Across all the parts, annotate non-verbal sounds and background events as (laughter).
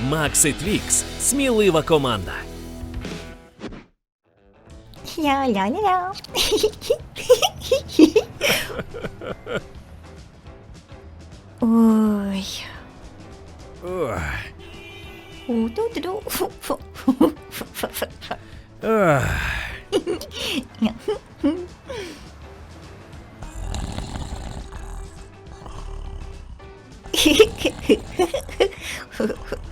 Макси Твікс смілива команда. Ля-ля-ля-ля. Ой. Ох, У-ду-ду. ох. (laughs)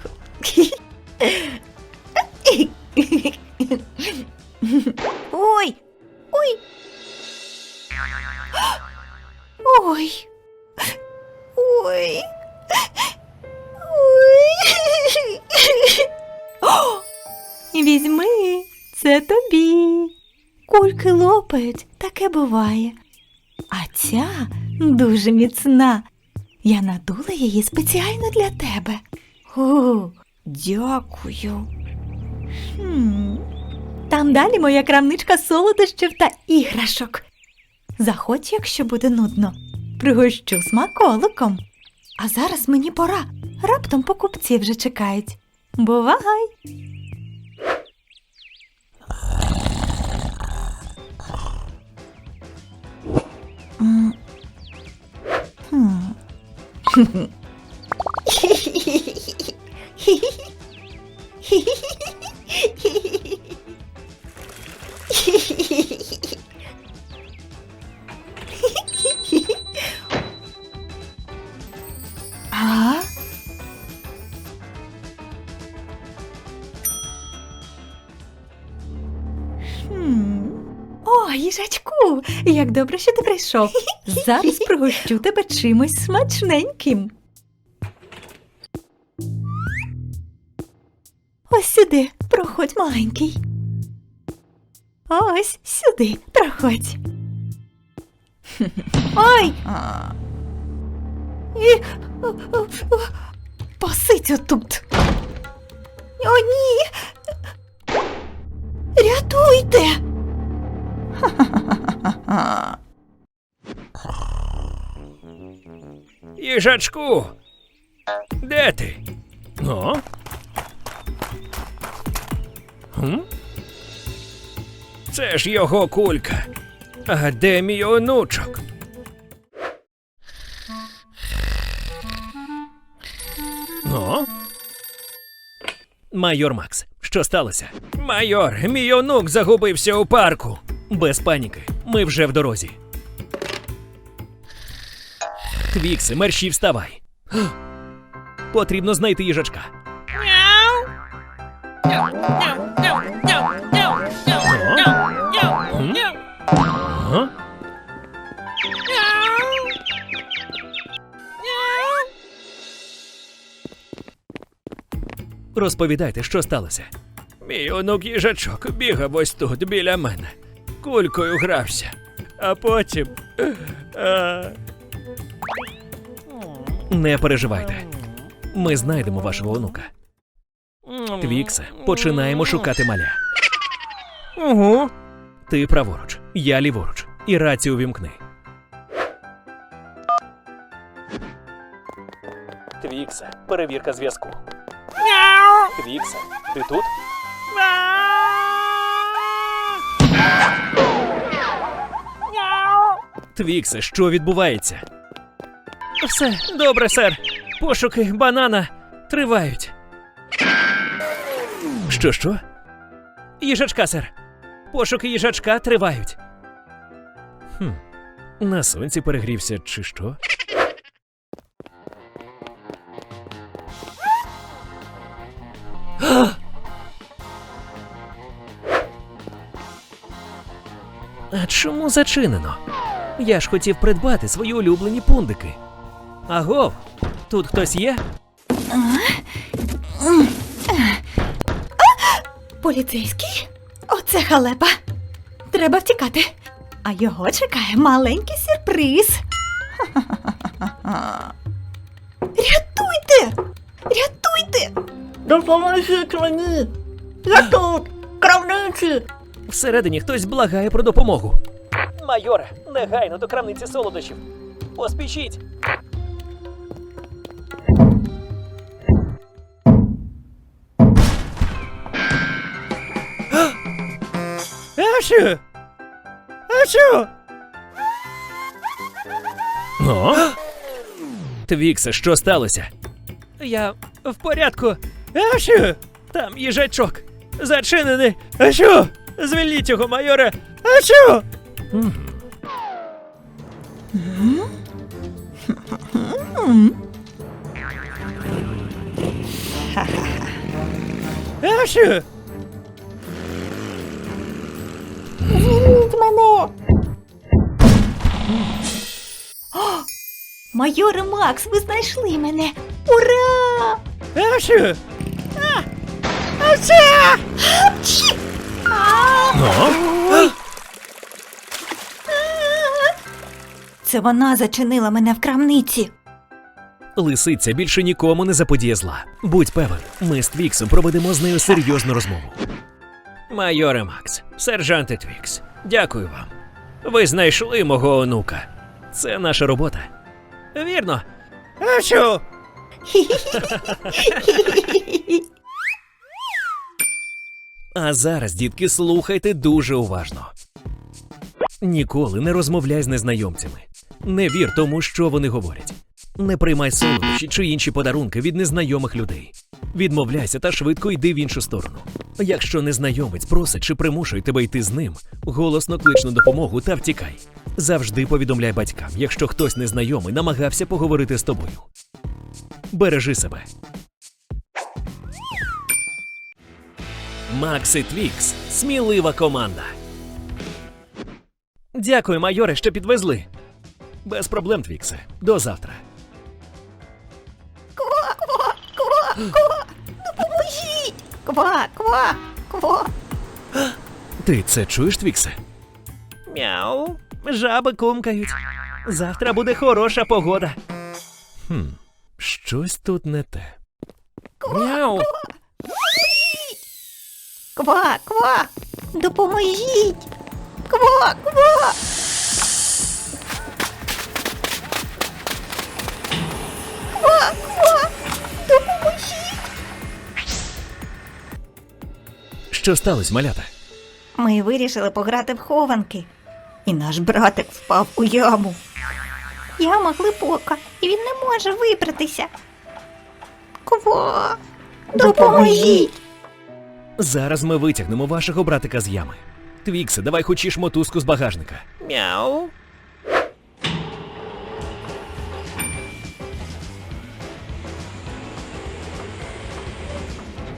Візьми, це тобі. Кульки лопають, таке буває. А ця дуже міцна. Я надула її спеціально для тебе. О, дякую. Хм. Там далі моя крамничка солодощів та іграшок. Заходь, якщо буде нудно. Пригощу смаколиком. А зараз мені пора. Раптом покупці вже чекають. Бувай! ヒヒヒヒヒヒヒヒヒヒ як добре, що ти прийшов. Зараз (laughs) пригощу тебе чимось смачненьким. Ось сюди, проходь маленький. Ось сюди, проходь. (laughs) Ой! І... Посидь отут. О, ні. Рятуйте. (laughs) Їжачку. Де ти? О? Хм? Це ж його кулька. А де мій онучок? О? Майор Макс, що сталося? Майор, мій онук загубився у парку. Без паніки, ми вже в дорозі. Твікси, мерщій вставай. Потрібно знайти їжачка. Розповідайте, що сталося. Мій онук їжачок бігав ось тут біля мене. Кулькою грався. А потім. А... Не переживайте. Ми знайдемо вашого онука. Твіксе, починаємо шукати маля. Угу. Ти праворуч, я ліворуч. І рацію вімкни. Твіксе, перевірка зв'язку. Твіксе, ти тут? Твіксе, що відбувається? Все добре, сер. Пошуки банана тривають. Що, що? Їжачка, сер. Пошуки їжачка тривають. Хм. На сонці перегрівся, чи що? А чому зачинено? Я ж хотів придбати свої улюблені пундики. Агов, тут хтось є? Поліцейський? Оце халепа. Треба втікати. А його чекає маленький сюрприз. Рятуйте! Рятуйте! Допоможіть мені! Я тут! Крамниці! Всередині хтось благає про допомогу. Майоре, негайно до крамниці солодощів. Поспішіть. Ашу! Ашу! О? Твіксе, що сталося? Я в порядку. Ашу! Там їжачок. Зачинений. Ашу! Звільніть його, майоре! Ашу! Ашу! Звільніть мене. Майоре Макс, ви знайшли мене. Ура! Ашу! Апчі! А! Це вона зачинила мене в крамниці. Лисиця більше нікому не заподіє зла. Будь певен, ми з Твіксом проведемо з нею серйозну розмову. Майоре Макс, сержанте Твікс, дякую вам. Ви знайшли мого онука. Це наша робота. Вірно. А що? А зараз, дітки, слухайте дуже уважно. Ніколи не розмовляй з незнайомцями. Не вір тому, що вони говорять. Не приймай солодощі чи інші подарунки від незнайомих людей. Відмовляйся та швидко йди в іншу сторону. Якщо незнайомець просить чи примушує тебе йти з ним, голосно клич на допомогу та втікай. Завжди повідомляй батькам, якщо хтось незнайомий намагався поговорити з тобою. Бережи себе. Макс і Твікс смілива команда. Дякую, майоре, що підвезли. Без проблем, Твіксе. До завтра. Ква, ква, ква, ква, допоможіть! Ква, ква, ква. Ти це чуєш, Твіксе? Мяу. Жаби кумкають. Завтра буде хороша погода. Хм, щось тут не те. Мяу. Ква, ква, допоможіть! Ква, ква! Ква, Що сталося, малята? Ми вирішили пограти в хованки, і наш братик впав у яму. Яма глибока, і він не може вибратися. Ква, допоможіть! Зараз ми витягнемо вашого братика з ями. Твіксе, давай хочеш мотузку з багажника. Мяу.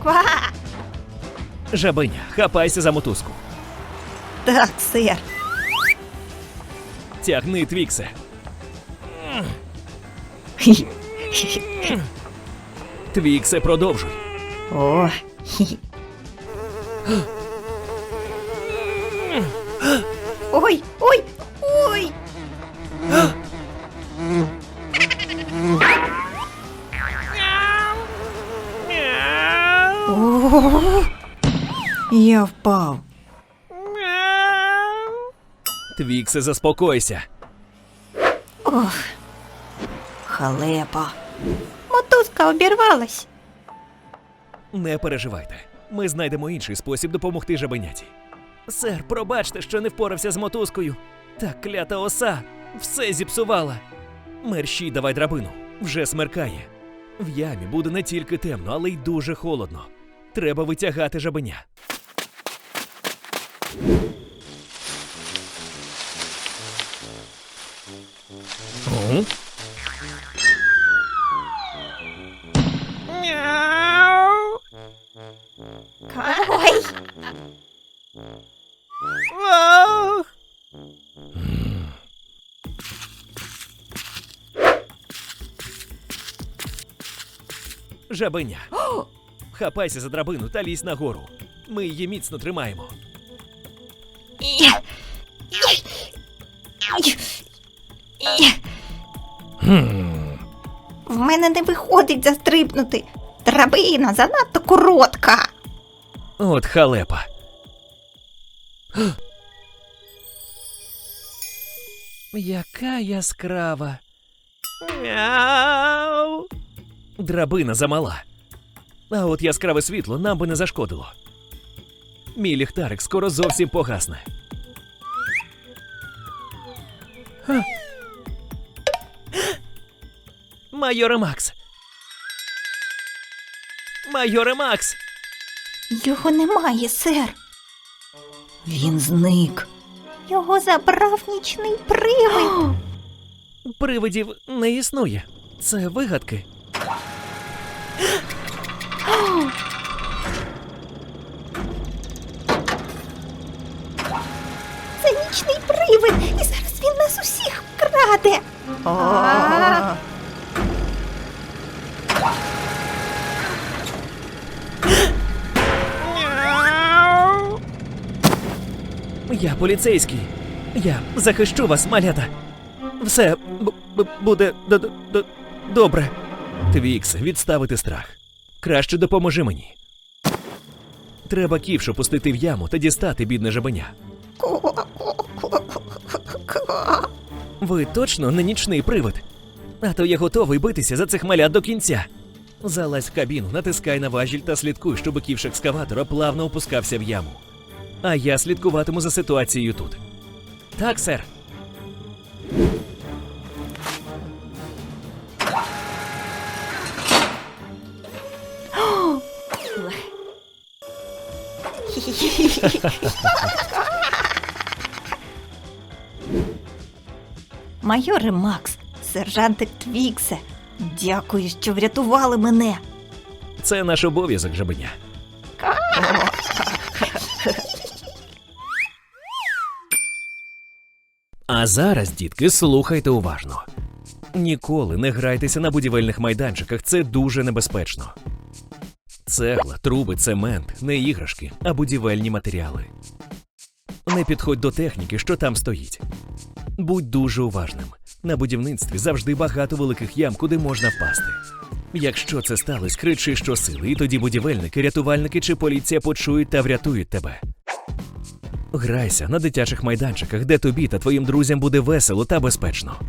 Ква! Жабеня, хапайся за мотузку. Так, сир. Тягни, Твіксе. Твіксе, продовжуй. О. Ой, ой. Я впав. Твіксе, заспокойся. Ох, халепа. Мотузка обірвалась. Не переживайте. Ми знайдемо інший спосіб допомогти жабеняті. Сер, пробачте, що не впорався з мотузкою. Та клята оса все зіпсувала. Мерщій давай драбину. Вже смеркає. В ямі буде не тільки темно, але й дуже холодно. Треба витягати жабеня. (gasps) О? Мяу. Ой, Ах. Жабеня. Хапайся за драбину та лізь нагору. Ми її міцно тримаємо. Я. В мене не виходить застрибнути. Драбина занадто коротка. От халепа. Яка яскрава. Мяу. Драбина замала. А от яскраве світло нам би не зашкодило. Мій ліхтарик скоро зовсім погасне. Ха. Майоре Макс. Майоре Макс. Його немає, сер. Він зник. Його забрав нічний привид. Привидів не існує. Це вигадки. Це нічний привид, і зараз він нас усіх вкраде. Я поліцейський. Я захищу вас, малята. Все буде добре. Твікс, відставити страх. Краще допоможи мені. Треба ківшу пустити в яму та дістати бідне жабеня. Ви точно не нічний привид? А то я готовий битися за цих малят до кінця. Залазь в кабіну, натискай на важіль та слідкуй, щоб ківш екскаватора плавно опускався в яму. А я слідкуватиму за ситуацією тут. Так, сер. Майоре Макс, сержантик Твіксе, дякую, що врятували мене. Це наш обов'язок, жабеня. А зараз, дітки, слухайте уважно. Ніколи не грайтеся на будівельних майданчиках, це дуже небезпечно. Цегла, труби, цемент, не іграшки, а будівельні матеріали. Не підходь до техніки, що там стоїть. Будь дуже уважним. На будівництві завжди багато великих ям, куди можна впасти. Якщо це сталося, кричи щосили, і тоді будівельники, рятувальники чи поліція почують та врятують тебе. Грайся на дитячих майданчиках, де тобі та твоїм друзям буде весело та безпечно.